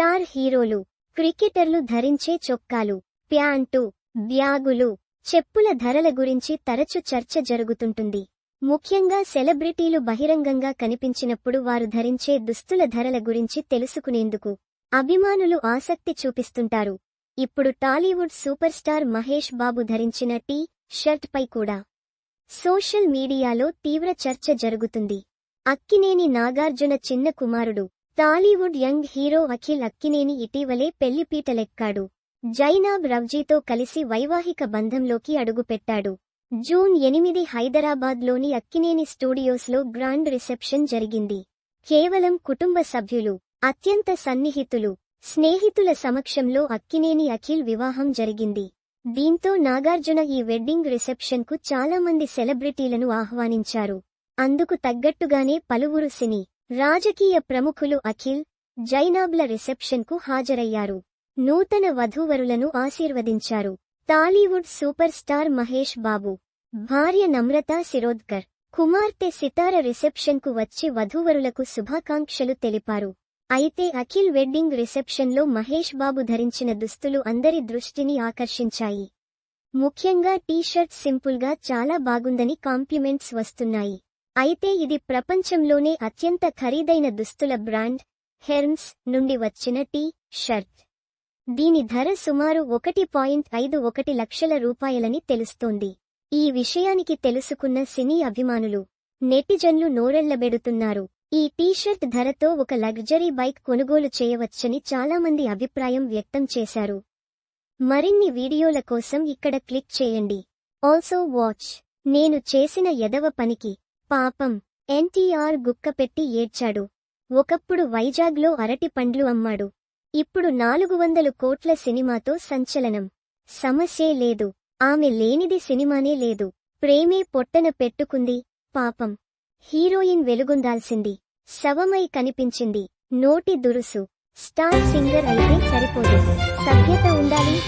Star హీరోలు క్రికెటర్లు ధరించే చొక్కాలు ప్యాంటు బ్యాగులు చెప్పుల ధరల గురించి తరచు చర్చ జరుగుతుంటుంది. ముఖ్యంగా సెలబ్రిటీలు బహిరంగంగా కనిపించినప్పుడు వారు ధరించే దుస్తుల ధరల గురించి తెలుసుకునేందుకు అభిమానులు ఆసక్తి చూపిస్తుంటారు. ఇప్పుడు Tollywood super star Mahesh Babu ధరించిన టీ షర్ట్ పై కూడా సోషల్ మీడియాలో తీవ్ర చర్చ జరుగుతుంది. అక్కినేని నాగార్జున చిన్న కుమారుడు Tollywood young hero Akhil Akkineni ఇటీవలే పెళ్ళిపీటలెక్కాడు జైనాబ్ రవ్జీతో కలిసి వైవాహిక బంధంలోకి అడుగుపెట్టాడు. జూన్ ఎనిమిది హైదరాబాద్లోని అక్కినేని స్టూడియోస్లో గ్రాండ్ రిసెప్షన్ జరిగింది. కేవలం కుటుంబ సభ్యులు అత్యంత సన్నిహితులు స్నేహితుల సమక్షంలో అక్కినేని అఖిల్ వివాహం జరిగింది. దీంతో నాగార్జున ఈ వెడ్డింగ్ రిసెప్షన్కు చాలామంది సెలబ్రిటీలను ఆహ్వానించారు. అందుకు తగ్గట్టుగానే పలువురు సినీ రాజకీయ ప్రముఖులు అఖిల్ జైనాబ్ల రిసెప్షన్కు హాజరయ్యారు. నూతన వధూవరులను ఆశీర్వదించారు. Tollywood super star Mahesh Babu భార్య నమ్రతా శిరోద్కర్ కుమార్తె సితార రిసెప్షన్కు వచ్చి వధూవరులకు శుభాకాంక్షలు తెలిపారు. అయితే అఖిల్ వెడ్డింగ్ రిసెప్షన్లో మహేష్ బాబు ధరించిన దుస్తులు అందరి దృష్టిని ఆకర్షించాయి. ముఖ్యంగా టీషర్ట్ సింపుల్గా చాలా బాగుందని కాంప్లిమెంట్స్ వస్తున్నాయి. అయితే ఇది ప్రపంచంలోనే అత్యంత ఖరీదైన దుస్తుల బ్రాండ్ హెర్మ్స్ నుండి వచ్చిన టీ షర్ట్. దీని ధర సుమారు ఒకటి పాయింట్ ఐదు ఒకటి లక్షల రూపాయలని తెలుస్తోంది. ఈ విషయానికి తెలుసుకున్న సినీ అభిమానులు నెటిజన్లు నోరెళ్ళబెడుతున్నారు ఈ టీషర్ట్ ధరతో ఒక లగ్జరీ బైక్ కొనుగోలు చేయవచ్చని చాలామంది అభిప్రాయం వ్యక్తం చేశారు. మరిన్ని వీడియోల కోసం ఇక్కడ క్లిక్ చేయండి. Also watch. నేను చేసిన ఎదవ పనికి పాపం. ఎన్టీఆర్ గుక్కపెట్టి ఏడ్చాడు. ఒకప్పుడు వైజాగ్లో అరటి పండ్లు అమ్మాడు. ఇప్పుడు నాలుగు వందలు కోట్ల సినిమాతో సంచలనం. సమస్యే లేదు. ఆమె లేనిది సినిమానే లేదు. ప్రేమే పొట్టన పెట్టుకుంది. పాపం. హీరోయిన్ వెలుగొందాల్సింది. శవమై కనిపించింది. నోటి దురుసు. స్టార్ సింగర్ అయితే సరిపోదు. సభ్యత ఉండాలి